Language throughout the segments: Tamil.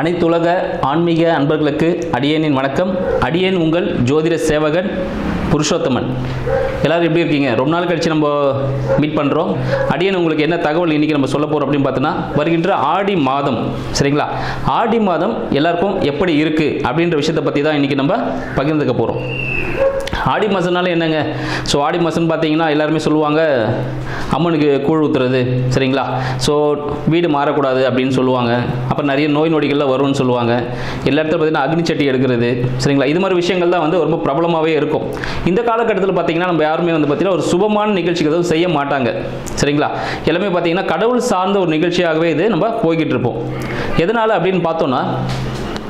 அனைத்துலக ஆன்மீக அன்பர்களுக்கு அடியேனின் வணக்கம். அடியேன் உங்கள் ஜோதிட சேவகன் புருஷோத்தமன். எல்லோரும் எப்படி இருக்கீங்க? ரொம்ப நாள் கழித்து நம்ம மீட் பண்ணுறோம் அடியேன் உங்களுக்கு என்ன தகவல் இன்றைக்கி நம்ம சொல்ல போகிறோம் அப்படின்னு பார்த்தோன்னா வருகின்ற ஆடி மாதம் சரிங்களா? ஆடி மாதம் எல்லாருக்கும் எப்படி இருக்குது அப்படின்ற விஷயத்தை பற்றி தான் இன்றைக்கி நம்ம பகிர்ந்துக்க போகிறோம் ஆடி மாதம்னால என்னங்க? ஸோ ஆடி மாதம்னு பார்த்தீங்கன்னா எல்லாருமே சொல்லுவாங்க அம்மனுக்கு கூழ் ஊற்றுறது சரிங்களா? ஸோ வீடு மாறக்கூடாது அப்படின்னு சொல்லுவாங்க. அப்புறம் நிறைய நோய் நொடிகள்லாம் வரும்னு சொல்லுவாங்க. எல்லா இடத்துல பார்த்தீங்கன்னா அக்னி சட்டி எடுக்கிறது சரிங்களா? இது மாதிரி விஷயங்கள் தான் வந்து ரொம்ப பிரபலமாகவே இருக்கும். இந்த காலகட்டத்தில் பார்த்தீங்கன்னா நம்ம யாருமே வந்து பார்த்தீங்கன்னா ஒரு சுபமான நிகழ்ச்சிக்கு எதுவும் செய்ய மாட்டாங்க சரிங்களா? எல்லாமே பார்த்தீங்கன்னா கடவுள் சார்ந்த ஒரு நிகழ்ச்சியாகவே இது நம்ம போய்கிட்டு இருப்போம். எதனால் அப்படின்னு பார்த்தோன்னா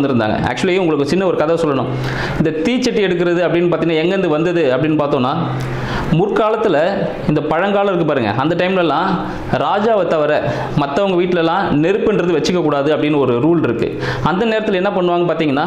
வந்திருந்தாங்க. ஆக்சுவலி உங்களுக்கு சின்ன ஒரு கதை சொல்லணும். இந்த தீச்சட்டி எடுக்கிறது அப்படின்னு பார்த்தீங்கன்னா எங்கேருந்து வந்தது அப்படின்னு பார்த்தோன்னா முற்காலத்தில் இந்த பழங்காலம் இருக்குது பாருங்கள் அந்த டைம்லலாம் ராஜாவை தவிர மற்றவங்க வீட்டிலலாம் நெருப்புன்றது வச்சுக்க கூடாது அப்படின்னு ஒரு ரூல் இருக்குது அந்த நேரத்தில் என்ன பண்ணுவாங்க பார்த்தீங்கன்னா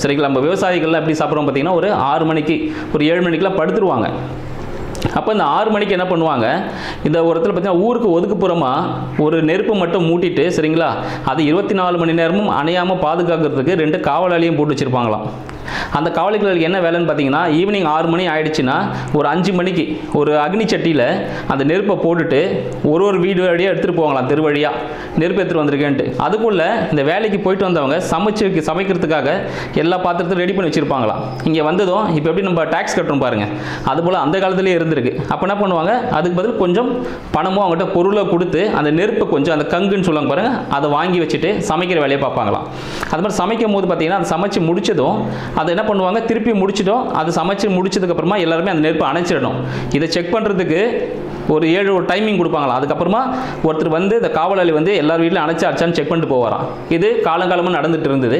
சரிங்களா? நம்ம விவசாயிகள்லாம் எப்படி சாப்பிட்றோம் பார்த்தீங்கன்னா ஒரு ஆறு மணிக்கு ஒரு ஏழு மணிக்கெலாம் படுத்துருவாங்க. அப்போ இந்த ஆறு மணிக்கு என்ன பண்ணுவாங்க? இந்த ஒரு இடத்துல பார்த்தீங்கன்னா ஊருக்கு ஒதுக்குப்புறமாக ஒரு நெருப்பு மட்டும் மூட்டிட்டு சரிங்களா? அது இருபத்தி நாலு மணி நேரமும் அணையாமல் பாதுகாக்கிறதுக்கு ரெண்டு காவலாளியும் போட்டு வச்சுருப்பாங்களாம். அந்த காவலிகளுக்கு என்ன வேலைன்னு பார்த்தீங்கன்னா ஈவினிங் ஆறு மணி ஆயிடுச்சுன்னா ஒரு அஞ்சு மணிக்கு ஒரு அக்னி சட்டியில் அந்த நெருப்பை போட்டுட்டு ஒரு ஒரு வீடு வழியாக எடுத்துகிட்டு போவாங்களாம் தெரு வழியாக நெருப்பு எடுத்துகிட்டு வந்திருக்கேன்ட்டு. அதுக்குள்ளே இந்த வேலைக்கு போயிட்டு வந்தவங்க சமைச்சு சமைக்கிறதுக்காக எல்லா பாத்திரத்தையும் ரெடி பண்ணி வச்சுருப்பாங்களாம். இங்கே வந்ததும் இப்போ எப்படி நம்ம டேக்ஸ் கட்டுறோம் பாருங்கள் அதுபோல் அந்த காலத்துலேயே இருந்திருக்கு அப்போ என்ன பண்ணுவாங்க? அதுக்கு பதில் கொஞ்சம் பணமும் அவங்ககிட்ட பொருளை கொடுத்து அந்த நெருப்பை கொஞ்சம் அந்த கங்குன்னு சொல்லுவாங்க பாருங்கள் அதை வாங்கி வச்சுட்டு சமைக்கிற வேலையை பார்ப்பாங்களாம். அது மாதிரி சமைக்கும் போது பார்த்தீங்கன்னா அதை சமைச்சு முடிச்சதும் அதை என்ன பண்ணுவாங்க? திருப்பி முடிச்சிட்டோம் அது சமைச்சு முடிச்சதுக்கப்புறமா எல்லாருமே அந்த நெருப்பை அணைச்சிடணும். இதை செக் பண்ணுறதுக்கு ஒரு ஏழு ஒரு டைமிங் கொடுப்பாங்களா அதுக்கப்புறமா ஒருத்தர் வந்து இந்த காவலாளி வந்து எல்லார் வீட்டிலும் அணைச்சி அடிச்சான்னு செக் பண்ணிட்டு போவாராம். இது காலங்காலமாக நடந்துட்டு இருந்தது.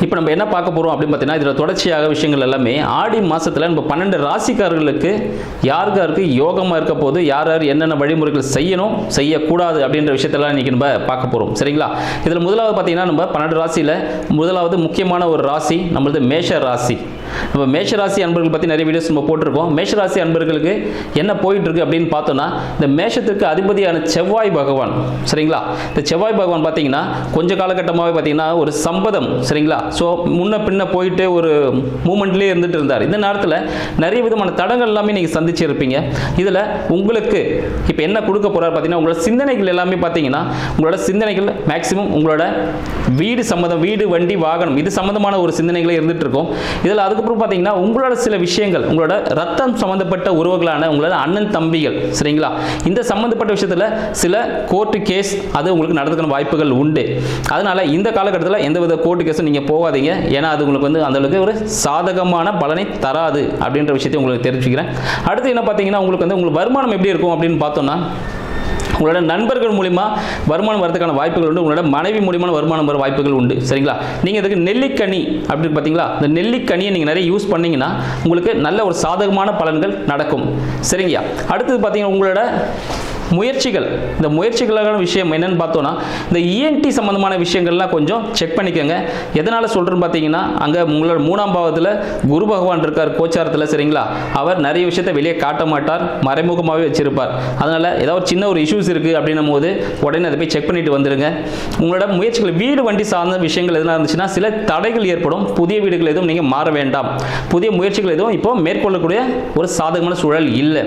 இப்போ நம்ம என்ன பார்க்க போகிறோம் அப்படின்னு பார்த்தீங்கன்னா இதில் தொடர்ச்சியாக விஷயங்கள் எல்லாமே ஆடி மாதத்தில் நம்ம பன்னெண்டு ராசிக்காரர்களுக்கு யாருக்கு யாருக்கு யோகமாக இருக்க போது யார் யார் என்னென்ன வழிமுறைகள் செய்யணும் செய்யக்கூடாது அப்படின்ற விஷயத்தெல்லாம் இன்றைக்கி நம்ம பார்க்க போகிறோம் சரிங்களா? இதில் முதலாவது பார்த்தீங்கன்னா நம்ம பன்னெண்டு ராசியில் முதலாவது முக்கியமான ஒரு ராசி நம்மளது மேஷ ராசி. நம்ம மேஷராசி அன்பர்கள் பற்றி நிறைய வீடியோஸ் நம்ம போட்டிருக்கோம். மேஷராசி அன்பர்களுக்கு என்ன போயிட்டுருக்கு அப்படின்னு பார்த்தோன்னா இந்த மேஷத்துக்கு அதிபதியான செவ்வாய் பகவான் சரிங்களா? இந்த செவ்வாய் பகவான் பார்த்தீங்கன்னா கொஞ்ச காலகட்டமாகவே பார்த்தீங்கன்னா ஒரு சம்பதம் சரிங்களா? ஸோ முன்ன பின்ன போயிட்டு ஒரு மூமெண்ட்லேயே இருந்துட்டு இருந்தார். இந்த நேரத்தில் நிறைய விதமான தடங்கள் எல்லாமே நீங்கள் சந்திச்சிருப்பீங்க. இதில் உங்களுக்கு இப்போ என்ன கொடுக்க போகிறார் பார்த்தீங்கன்னா உங்களோட சிந்தனைகள் எல்லாமே பார்த்தீங்கன்னா உங்களோட சிந்தனைகள் மேக்சிமம் உங்களோட வீடு சம்மந்தம் வீடு வண்டி வாகனம் இது சம்மந்தமான ஒரு சிந்தனைகளே இருந்துட்டு இருக்கும். இதில் அதுக்கு அதுக்கப்புறம் பார்த்தீங்கன்னா உங்களோட சில விஷயங்கள் உங்களோட ரத்தம் சம்மந்தப்பட்ட உறவுகளான உங்களோட அண்ணன் தம்பிகள் சரிங்களா? இந்த சம்மந்தப்பட்ட விஷயத்தில் சில கோர்ட்டு கேஸ் அது உங்களுக்கு நடந்துக்கிற வாய்ப்புகள் உண்டு. அதனால் இந்த காலகட்டத்தில் எந்தவித கோர்ட்டு கேஸும் நீங்கள் போகாதீங்க. ஏன்னா அது உங்களுக்கு வந்து அந்த அளவுக்கு ஒரு சாதகமான பலனை தராது அப்படின்ற விஷயத்தை உங்களுக்கு தெரிஞ்சுக்கிறேன் அடுத்து என்ன பார்த்தீங்கன்னா உங்களுக்கு வந்து உங்களுக்கு வருமானம் எப்படி இருக்கும் அப்படின்னு பார்த்தோம்னா உங்களோட நண்பர்கள் மூலிமா வருமானம் வரதுக்கான வாய்ப்புகள் உண்டு. உங்களோட மனைவி மூலியமான வருமானம் வர வாய்ப்புகள் உண்டு. சரிங்களா? நீங்கள் இதுக்கு நெல்லிக்கனி அப்படின்னு பார்த்தீங்களா? இந்த நெல்லிக்கனியை நீங்கள் நிறைய யூஸ் பண்ணீங்கன்னா உங்களுக்கு நல்ல ஒரு சாதகமான பலன்கள் நடக்கும். சரிங்கய்யா? அடுத்தது பார்த்தீங்கன்னா உங்களோட முயற்சிகள். இந்த முயற்சிகளான விஷயம் என்னன்னு பார்த்தோன்னா இந்த இஎன்டி சம்மந்தமான விஷயங்கள்லாம் கொஞ்சம் செக் பண்ணிக்கோங்க. எதனால் சொல்கிறேன்னு பார்த்தீங்கன்னா அங்கே உங்களோட மூணாம் பாவத்தில் குரு பகவான் இருக்கார் கோச்சாரத்தில் சரிங்களா? அவர் நிறைய விஷயத்தை வெளியே காட்ட மாட்டார் மறைமுகமாகவே வச்சிருப்பார். அதனால் ஏதாவது ஒரு சின்ன ஒரு இஷ்யூஸ் இருக்குது அப்படின்னும் போது உடனே அதை போய் செக் பண்ணிட்டு வந்துடுங்க உங்களோட முயற்சிகள் வீடு வண்டி சார்ந்த விஷயங்கள் எதனா இருந்துச்சுன்னா சில தடைகள் ஏற்படும். புதிய வீடுகள் எதுவும் நீங்கள் மாற வேண்டாம். புதிய முயற்சிகள் எதுவும் இப்போ மேற்கொள்ளக்கூடிய ஒரு சாதகமான சூழல் இல்லை.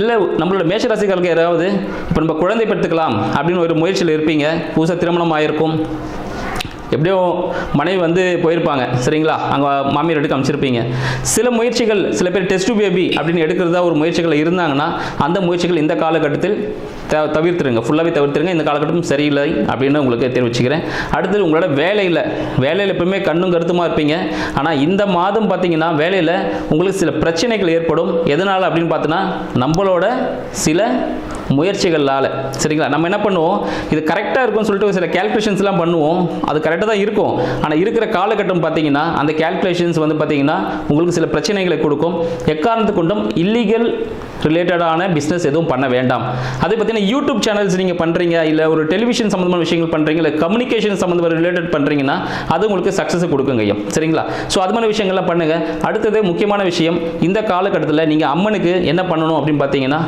இல்லை நம்மளோட மேஷராசிக்காரர்கள் யாராவது இப்போ நம்ம குழந்தை பெற்றுக்கலாம் அப்படின்னு ஒரு முயற்சியில் இருப்பீங்க. புதுசாக திருமணம் ஆயிருக்கும் எப்படியோ மனைவி வந்து போயிருப்பாங்க சரிங்களா? அங்கே மாமியார் எடுக்க அமைச்சிருப்பீங்க. சில முயற்சிகள் சில பேர் டெஸ்ட் பேபி அப்படின்னு எடுக்கிறதா ஒரு முயற்சிகள் இருந்தாங்கன்னா அந்த முயற்சிகள் இந்த காலகட்டத்தில் த தவிர்த்துருங்க. ஃபுல்லாகவே தவிர்த்துருங்க. இந்த காலகட்டம் சரியில்லை அப்படின்னு உங்களுக்கு தெரிவிச்சுக்கிறேன். அடுத்தது உங்களோட வேலையில் வேலையில் எப்பவுமே கண்ணும் கருத்துமாக இருப்பீங்க. ஆனால் இந்த மாதம் பார்த்தீங்கன்னா வேலையில் உங்களுக்கு சில பிரச்சனைகள் ஏற்படும். எதனால் அப்படின்னு பார்த்தோன்னா நம்மளோட சில முயற்சிகளால் சரிங்களா? நம்ம என்ன பண்ணுவோம்? இது கரெக்டாக இருக்கும்னு சொல்லிட்டு சில கேல்குலேஷன்ஸ்லாம் பண்ணுவோம். அது கரெக்ட் கரெக்டாக தான் இருக்கும். ஆனால் இருக்கிற காலகட்டம் பார்த்தீங்கன்னா அந்த கேல்குலேஷன்ஸ் வந்து பார்த்தீங்கன்னா உங்களுக்கு சில பிரச்சனைகளை கொடுக்கும். எக்காரணத்து கொண்டும் இல்லீகல் ரிலேட்டடான பிஸ்னஸ் எதுவும் பண்ண வேண்டாம். அதே பார்த்தீங்கன்னா யூடியூப் சேனல்ஸ் நீங்கள் பண்ணுறீங்க இல்லை ஒரு டெலிவிஷன் சம்மந்தமான விஷயங்கள் பண்ணுறீங்க இல்லை கம்யூனிகேஷன் சம்மந்தமான ரிலேட்டட் பண்ணுறீங்கன்னா அது உங்களுக்கு சக்ஸஸ் கொடுக்குங்க ஐயா. சரிங்களா? ஸோ அது மாதிரி விஷயங்கள்லாம் பண்ணுங்கள் அடுத்தது முக்கியமான விஷயம் இந்த காலகட்டத்தில் நீங்கள் அம்மனுக்கு என்ன பண்ணணும் அப்படின்னு பார்த்தீங்கன்னா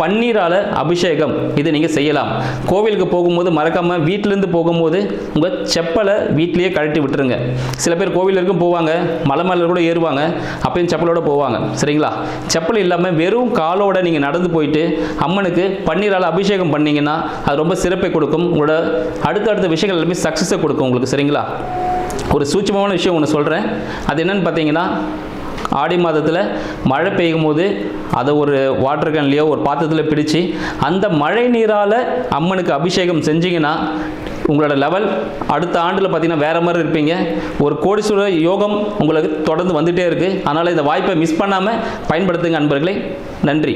பன்னீரால அபிஷேகம் இது நீங்கள் செய்யலாம். கோவிலுக்கு போகும்போது மறக்காமல் வீட்டிலேருந்து போகும்போது உங்கள் செப்பலை வீட்லேயே கழட்டி விட்டுருங்க. சில பேர் கோவில் இருக்கும் போவாங்க மலை மேலே கூட ஏறுவாங்க அப்பயும் செப்பலோட போவாங்க. சரிங்களா? செப்பல் இல்லாமல் வெறும் காலோட நீங்கள் நடந்து போயிட்டு அம்மனுக்கு பன்னீரால் அபிஷேகம் பண்ணீங்கன்னா அது ரொம்ப சிறப்பை கொடுக்கும். உங்களோட அடுத்தடுத்த விஷயங்கள் எல்லாமே சக்ஸஸை கொடுக்கும் உங்களுக்கு சரிங்களா? ஒரு சூட்சமான விஷயம் ஒன்று சொல்கிறேன் அது என்னன்னு பார்த்தீங்கன்னா ஆடி மாதத்தில் மழை பெய்யும் போது அதை ஒரு வாட்டர் கேன்லேயோ ஒரு பாத்திரத்தில் பிடிச்சு அந்த மழை நீரால் அம்மனுக்கு அபிஷேகம் செஞ்சிங்கன்னா உங்களோட லெவல் அடுத்த ஆண்டில் பார்த்தீங்கன்னா வேற மாதிரி இருப்பீங்க. ஒரு கோடீஸ்வர யோகம் உங்களுக்கு தொடர்ந்து வந்துகிட்டே இருக்குது அதனால் இந்த வாய்ப்பை மிஸ் பண்ணாமல் பயன்படுத்துங்க அன்பர்களே. நன்றி.